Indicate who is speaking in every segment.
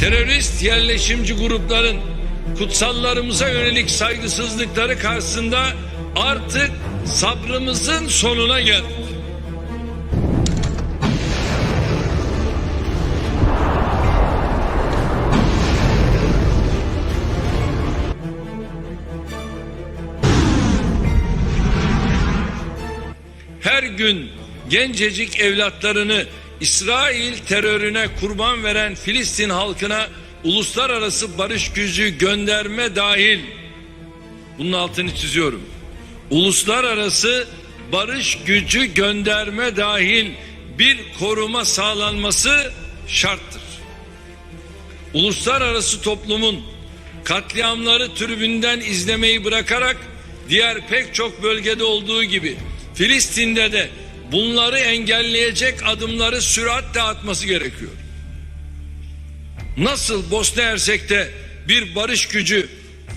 Speaker 1: terörist yerleşimci grupların kutsallarımıza yönelik saygısızlıkları karşısında artık sabrımızın sonuna geldik. her gün gencecik evlatlarını İsrail terörüne kurban veren Filistin halkına uluslararası barış gücü gönderme dahil bunun altını çiziyorum. Uluslararası barış gücü gönderme dahil bir koruma sağlanması şarttır. Uluslararası toplumun katliamları tribünden izlemeyi bırakarak diğer pek çok bölgede olduğu gibi Filistin'de de bunları engelleyecek adımları süratle atması gerekiyor. Nasıl Bosna Hersek'te bir barış gücü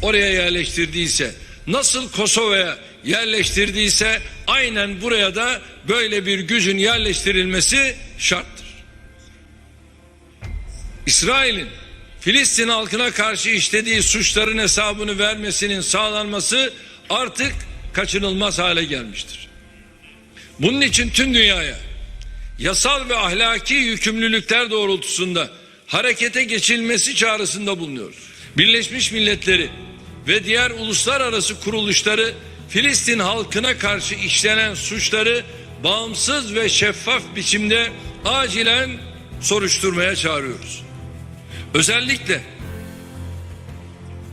Speaker 1: oraya yerleştirdiyse, nasıl Kosova'ya yerleştirdiyse aynen buraya da böyle bir gücün yerleştirilmesi şarttır. İsrail'in Filistin halkına karşı işlediği suçların hesabını vermesinin sağlanması artık kaçınılmaz hale gelmiştir. Bunun için tüm dünyaya yasal ve ahlaki yükümlülükler doğrultusunda harekete geçilmesi çağrısında bulunuyoruz. Birleşmiş Milletleri ve diğer uluslararası kuruluşları Filistin halkına karşı işlenen suçları bağımsız ve şeffaf biçimde acilen soruşturmaya çağırıyoruz. Özellikle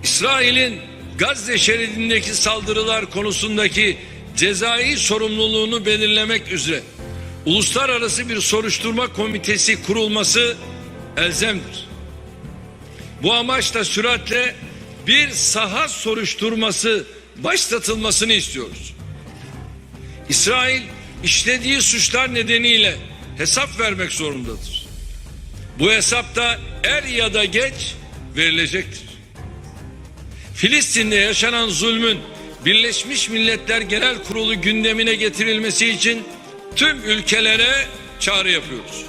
Speaker 1: İsrail'in Gazze şeridindeki saldırılar konusundaki cezai sorumluluğunu belirlemek üzere uluslararası bir soruşturma komitesi kurulması elzemdir. Bu amaçla süratle bir saha soruşturması başlatılmasını istiyoruz. İsrail işlediği suçlar nedeniyle hesap vermek zorundadır. Bu hesap da er ya da geç verilecektir. Filistin'de yaşanan zulmün Birleşmiş Milletler Genel Kurulu gündemine getirilmesi için tüm ülkelere çağrı yapıyoruz.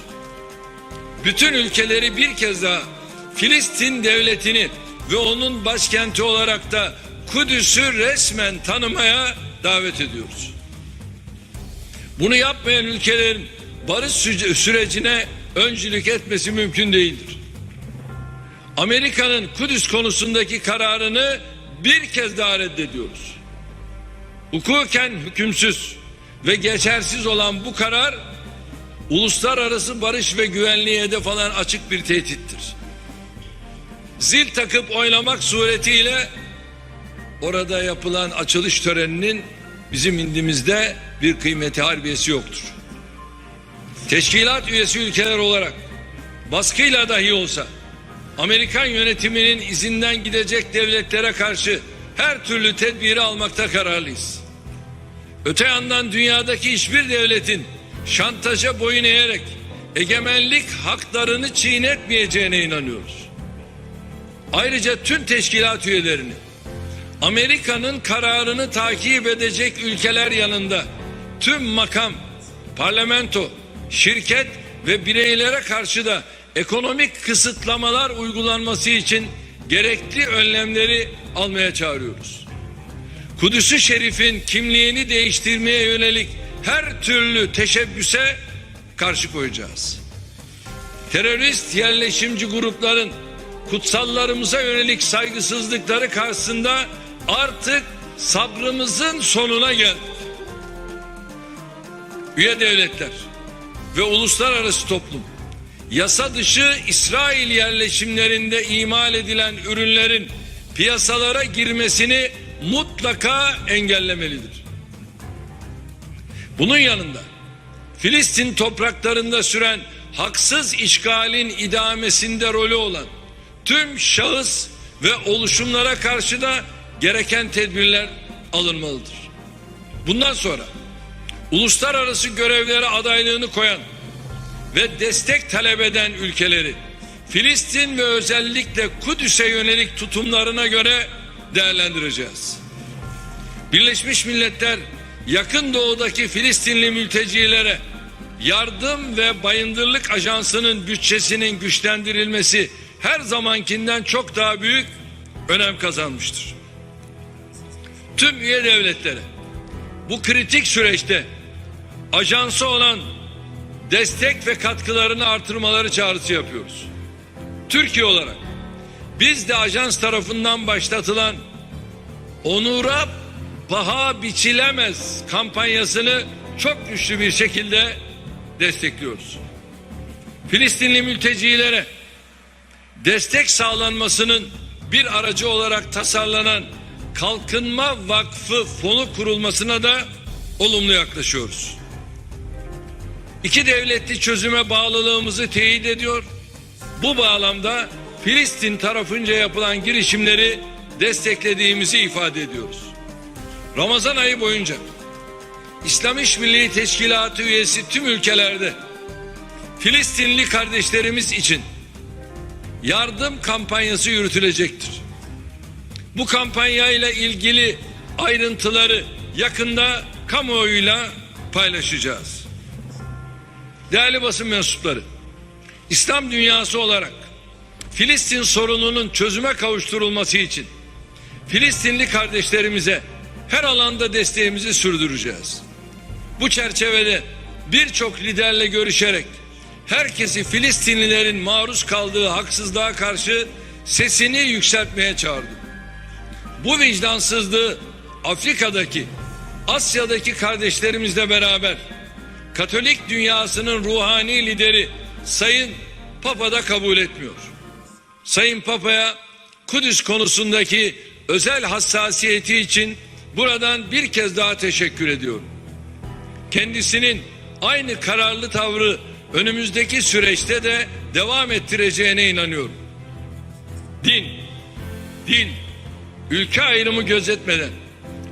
Speaker 1: Bütün ülkeleri bir kez daha Filistin devletini ve onun başkenti olarak da Kudüs'ü resmen tanımaya davet ediyoruz. Bunu yapmayan ülkelerin barış sü- sürecine öncülük etmesi mümkün değildir. Amerika'nın Kudüs konusundaki kararını bir kez daha reddediyoruz. Hukuken hükümsüz ve geçersiz olan bu karar uluslararası barış ve güvenliğe hedef alan açık bir tehdittir. Zil takıp oynamak suretiyle orada yapılan açılış töreninin bizim indimizde bir kıymeti harbiyesi yoktur. Teşkilat üyesi ülkeler olarak baskıyla dahi olsa Amerikan yönetiminin izinden gidecek devletlere karşı her türlü tedbiri almakta kararlıyız. Öte yandan dünyadaki hiçbir devletin şantaja boyun eğerek egemenlik haklarını çiğnetmeyeceğine inanıyoruz. Ayrıca tüm teşkilat üyelerini Amerika'nın kararını takip edecek ülkeler yanında tüm makam, parlamento, şirket ve bireylere karşı da ekonomik kısıtlamalar uygulanması için gerekli önlemleri almaya çağırıyoruz. Kudüs-ü Şerif'in kimliğini değiştirmeye yönelik her türlü teşebbüse karşı koyacağız. Terörist yerleşimci grupların kutsallarımıza yönelik saygısızlıkları karşısında artık sabrımızın sonuna geldik. Üye devletler ve uluslararası toplum yasa dışı İsrail yerleşimlerinde imal edilen ürünlerin piyasalara girmesini mutlaka engellemelidir. Bunun yanında Filistin topraklarında süren haksız işgalin idamesinde rolü olan tüm şahıs ve oluşumlara karşı da gereken tedbirler alınmalıdır. Bundan sonra uluslararası görevlere adaylığını koyan ve destek talep eden ülkeleri Filistin ve özellikle Kudüs'e yönelik tutumlarına göre değerlendireceğiz. Birleşmiş Milletler yakın doğudaki Filistinli mültecilere yardım ve bayındırlık ajansının bütçesinin güçlendirilmesi her zamankinden çok daha büyük önem kazanmıştır. Tüm üye devletlere bu kritik süreçte ajansı olan destek ve katkılarını artırmaları çağrısı yapıyoruz. Türkiye olarak biz de ajans tarafından başlatılan onura paha biçilemez kampanyasını çok güçlü bir şekilde destekliyoruz. Filistinli mültecilere destek sağlanmasının bir aracı olarak tasarlanan Kalkınma Vakfı fonu kurulmasına da olumlu yaklaşıyoruz. İki devletli çözüme bağlılığımızı teyit ediyor. Bu bağlamda Filistin tarafınca yapılan girişimleri desteklediğimizi ifade ediyoruz. Ramazan ayı boyunca İslam İşbirliği Teşkilatı üyesi tüm ülkelerde Filistinli kardeşlerimiz için yardım kampanyası yürütülecektir. Bu kampanya ile ilgili ayrıntıları yakında kamuoyuyla paylaşacağız. Değerli basın mensupları, İslam dünyası olarak Filistin sorununun çözüme kavuşturulması için Filistinli kardeşlerimize her alanda desteğimizi sürdüreceğiz. Bu çerçevede birçok liderle görüşerek herkesi Filistinlilerin maruz kaldığı haksızlığa karşı sesini yükseltmeye çağırdım. Bu vicdansızlığı Afrika'daki, Asya'daki kardeşlerimizle beraber Katolik dünyasının ruhani lideri Sayın Papa da kabul etmiyor. Sayın Papa'ya Kudüs konusundaki özel hassasiyeti için buradan bir kez daha teşekkür ediyorum. Kendisinin aynı kararlı tavrı önümüzdeki süreçte de devam ettireceğine inanıyorum. Din, dil, ülke ayrımı gözetmeden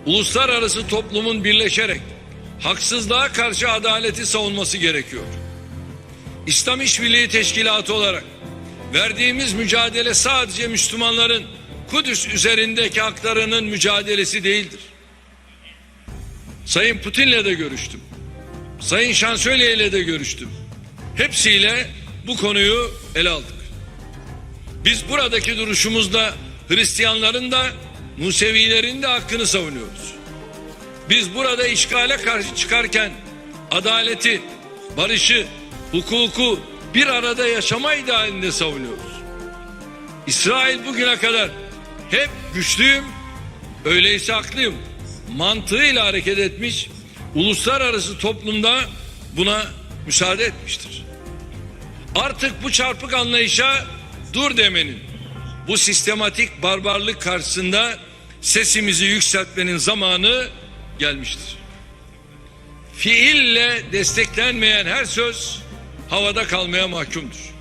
Speaker 1: uluslararası toplumun birleşerek haksızlığa karşı adaleti savunması gerekiyor. İslam İşbirliği Teşkilatı olarak verdiğimiz mücadele sadece Müslümanların Kudüs üzerindeki haklarının mücadelesi değildir. Sayın Putin'le de görüştüm. Sayın Şansölye ile de görüştüm. Hepsiyle bu konuyu ele aldık. Biz buradaki duruşumuzda Hristiyanların da Musevilerin de hakkını savunuyoruz. Biz burada işgale karşı çıkarken adaleti, barışı, hukuku bir arada yaşama idealinde savunuyoruz. İsrail bugüne kadar hep güçlüyüm, öyleyse haklıyım mantığıyla hareket etmiş, uluslararası toplumda buna müsaade etmiştir. Artık bu çarpık anlayışa dur demenin, bu sistematik barbarlık karşısında sesimizi yükseltmenin zamanı gelmiştir. Fiille desteklenmeyen her söz havada kalmaya mahkumdur.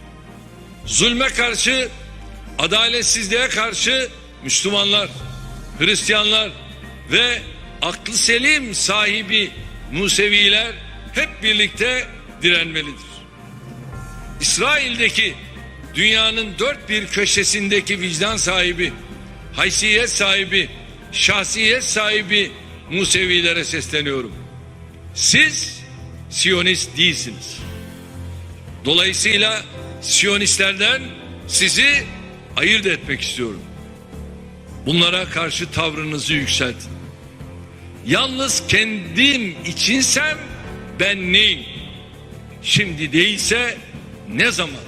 Speaker 1: Zulme karşı, adaletsizliğe karşı Müslümanlar, Hristiyanlar ve aklı selim sahibi Museviler hep birlikte direnmelidir. İsrail'deki dünyanın dört bir köşesindeki vicdan sahibi, haysiyet sahibi, şahsiyet sahibi Musevilere sesleniyorum. Siz Siyonist değilsiniz. Dolayısıyla Siyonistlerden sizi ayırt etmek istiyorum. Bunlara karşı tavrınızı yükseltin. Yalnız kendim içinsem ben neyim? Şimdi değilse ne zaman?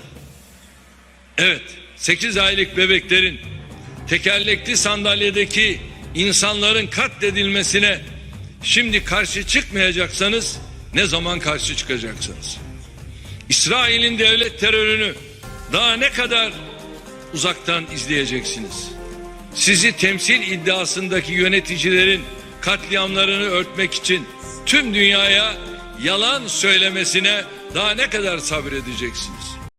Speaker 1: Evet, 8 aylık bebeklerin tekerlekli sandalyedeki insanların katledilmesine şimdi karşı çıkmayacaksanız ne zaman karşı çıkacaksınız? İsrail'in devlet terörünü daha ne kadar uzaktan izleyeceksiniz? Sizi temsil iddiasındaki yöneticilerin katliamlarını örtmek için tüm dünyaya yalan söylemesine daha ne kadar sabredeceksiniz?